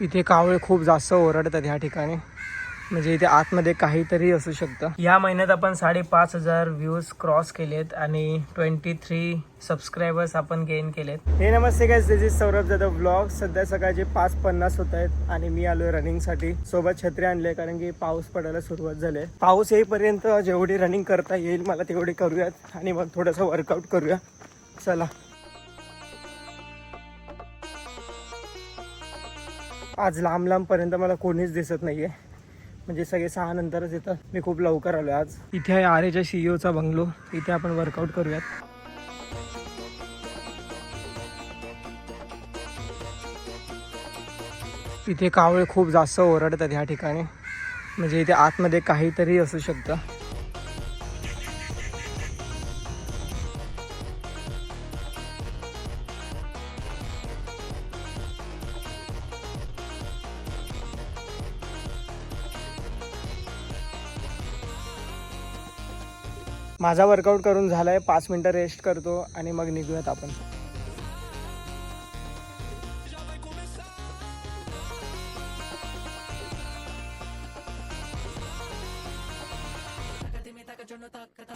इथे कावळे खूप जास्त ओरडतात ह्या ठिकाणी. म्हणजे इथे आतमध्ये काहीतरी असू शकतं. या महिन्यात आपण साडेपाच हजार व्ह्यूज क्रॉस केलेत आणि ट्वेंटी थ्री सबस्क्रायबर्स आपण गेन केलेत. हे नमस्ते काय this is Saurabh Jadhav blog सध्या सकाळचे पाच पन्नास होत आहेत आणि मी आलोय रनिंगसाठी सोबत छत्री आणले कारण की पाऊस पडायला सुरुवात झाली आहे पाऊस येईपर्यंत जेवढी रनिंग करता येईल मला तेवढी करूयात आणि मग थोडंसं वर्कआउट करूया. चला. आज लांब लांबपर्यंत मला कोणीच दिसत नाहीये. म्हणजे सगळे सहा नंतरच येतात. मी खूप लवकर आलो आज. इथे आहे आर एच्या सीईओचा बंगलो. इथे आपण वर्कआउट करूयात. इथे कावळे खूप जास्त ओरडतात ह्या ठिकाणी. म्हणजे इथे आतमध्ये काहीतरी असू शकतं. माझा वर्कआउट करून झालाय पाच मिनटं रेस्ट करतो आणि मग निघूयात आपण.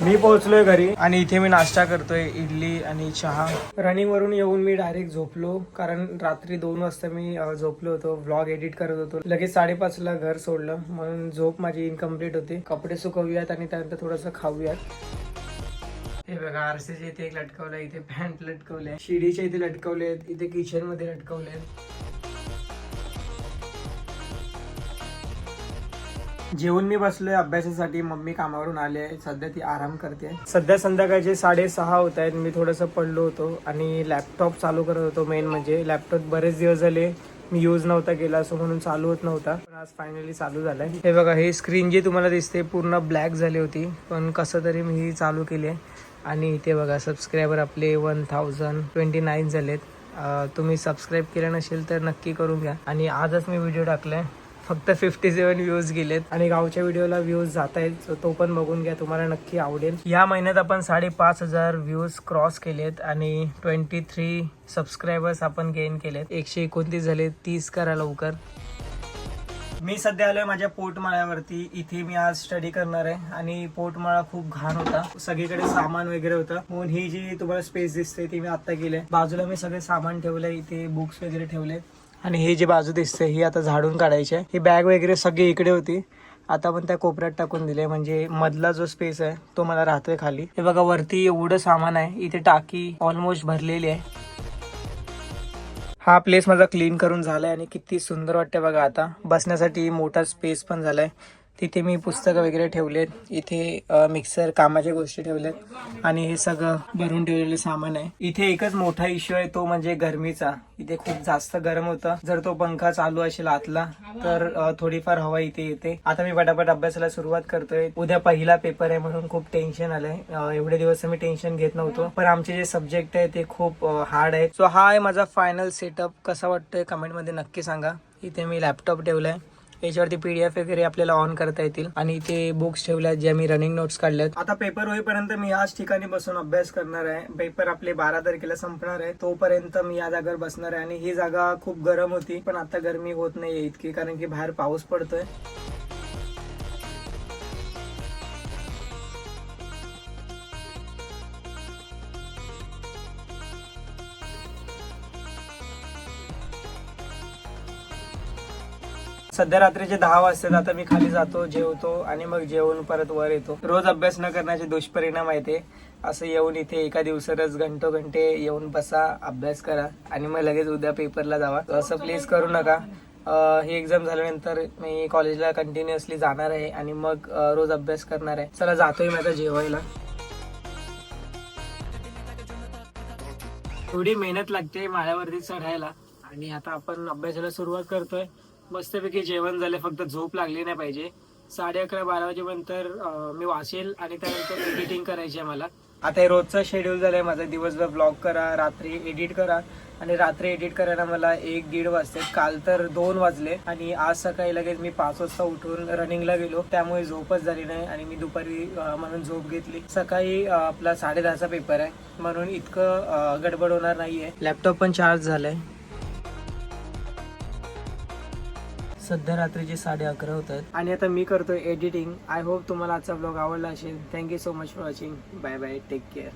मी पोहोचलोय घरी आणि इथे मी नाश्ता करतोय इडली आणि चहा. रनिंग वरून येऊन मी डायरेक्ट झोपलो कारण रात्री दोन वाजता मी झोपलो होतो व्लॉग एडिट करत होतो. लगेच साडेपाच ला घर सोडलं म्हणून झोप माझी इनकम्प्लीट होती. कपडे सुकवूयात आणि त्यानंतर थोडंसं खाऊयात. हे बघा आरसेच्या इथे एक लटकवलं इथे पॅन्ट लटकवले शिडीच्या इथे लटकवले इथे किचनमध्ये लटकवले जेवून मी बसलोय अभ्यासासाठी. मम्मी कामावरून आले सध्या ती आराम करते. सध्या संध्याकाळचे साडेसहा होत आहेत. मी थोडंसं पडलो होतो आणि लॅपटॉप चालू करत होतो मेन म्हणजे. लॅपटॉप बरेच दिवस झाले मी यूज नव्हता केला असं म्हणून चालू होत नव्हता. पण आज फायनली चालू झालाय. हे बघा हे स्क्रीन जी तुम्हाला दिसते पूर्ण ब्लॅक झाली होती. पण कसं तरी मी ही चालू केली आहे. आणि इथे बघा सबस्क्रायबर आपले वन थाउजंड ट्वेंटी नाईन झालेत तुम्ही सबस्क्राईब केलं नसेल तर नक्की करून घ्या. आणि आजच मी व्हिडिओ टाकलाय. फक्त फिफ्टी सेवन व्ह्यूज गेलेत. आणि गावच्या व्हिडिओला व्ह्यूज जात आहेत तो पण बघून घ्या तुम्हाला नक्की आवडेल. या महिन्यात आपण साडेपाच हजार व्ह्यूज क्रॉस केलेत आणि ट्वेंटी थ्री सबस्क्रायबर्स आपण गेन केलेत. एकशे एकोणतीस झाले तीस करा लवकर. मी सध्या आलोय माझ्या पोटमाळ्यावरती. इथे मी आज स्टडी करणार आहे आणि पोटमाळा खूप घाण होता. सगळीकडे सामान वगैरे होतं. म्हणून ही जी तुम्हाला स्पेस दिसते ती मी आता केली बाजूला मी सगळे सामान ठेवलंय इथे बुक्स वगैरे ठेवले आणि हे जे बाजू दिसते ही आता झाडून काढायची आहे. ही बॅग वगैरे सगळी इकडे होती. आता पण त्या कोपऱ्यात टाकून दिले म्हणजे मधला जो स्पेस आहे तो मला राहतोय खाली. हे बघा वरती एवढं सामान आहे. इथे टाकी ऑलमोस्ट भरलेली आहे. हा प्लेस माझा क्लीन करून झालाय आणि किती सुंदर वाटते बघा आता. बसण्यासाठी मोठा स्पेस पण झालाय. तिथे मी पुस्तकं वगैरे ठेवलेत. इथे मिक्सर कामाच्या गोष्टी ठेवल्यात. आणि हे सगळं भरून ठेवलेलं सामान आहे. इथे एकच मोठा इश्यू आहे तो म्हणजे गरमीचा. इथे खूप जास्त गरम होतं. जर तो पंखा चालू असेल आतला तर थोडीफार हवा इथे येते. आता मी पटापट अभ्यासाला सुरुवात करतोय. उद्या पहिला पेपर आहे म्हणून खूप टेन्शन आलंय. एवढे दिवस मी टेन्शन घेत नव्हतो. पण आमचे जे सब्जेक्ट आहे ते खूप हार्ड आहेत. सो हा आहे माझा फायनल सेटअप कसा वाटतोय कमेंटमध्ये नक्की सांगा. इथे मी लॅपटॉप ठेवलाय. याच्यावरती पीडीएफ वगैरे आपल्याला ऑन करता येतील. आणि ते बुक्स ठेवल्यात ज्या मी रनिंग नोट्स काढल्यात. आता पेपर होईपर्यंत मी याच ठिकाणी बसून अभ्यास करणार आहे. पेपर आपले बारा तारखेला संपणार आहे. तोपर्यंत मी या जागेवर बसणार आहे. आणि ही जागा खूप गरम होती पण आता गरमी होत नाहीये इतकी कारण की बाहेर पाऊस पडतोय. सध्या रात्रीचे दहा वाजतात आता मी खाली जातो जेवतो आणि मग जेवून परत वर येतो. रोज अभ्यास न करण्याचे दुष्परिणाम आहेत ते. असं येऊन इथे एका दिवसातच घंटो घंटे येऊन बसा अभ्यास करा आणि मग लगेच उद्या पेपरला जावा. असं प्लीज करू नका. ही एक्झाम झाल्यानंतर मी कॉलेजला कंटिन्युअसली जाणार आहे आणि मग रोज अभ्यास करणार आहे. चला जातोय मी आता जेवायला. थोडी मेहनत लागते माळ्यावरती चढायला आणि आता आपण अभ्यासाला सुरुवात करतोय. मस्तपैकी जेवण झालं फक्त झोप लागली नाही पाहिजे. साडे अकरा बारा वाजेनंतर मी वाचेल आणि त्यानंतर एडिटिंग करायची आहे मला. आता हे रोजचं शेड्यूल झालाय माझा. दिवसभर ब्लॉग करा रात्री एडिट करा. आणि रात्री एडिट करायला मला एक दीड वाजते. काल तर दोन वाजले आणि आज सकाळी लगेच मी पाच वाजता उठून रनिंगला गेलो. त्यामुळे झोपच झाली नाही आणि मी दुपारी म्हणून झोप घेतली. सकाळी आपला साडे दहाचा पेपर आहे. म्हणून इतकं गडबड होणार नाहीये. लॅपटॉप पण चार्ज झालाय. सध्या रात्रीचे साडे अकरा होत आहेत. आणि आता मी करतोय एडिटिंग आय होप तुम्हाला आजचा ब्लॉग आवडला असेल. Thank you so much for watching bye bye take care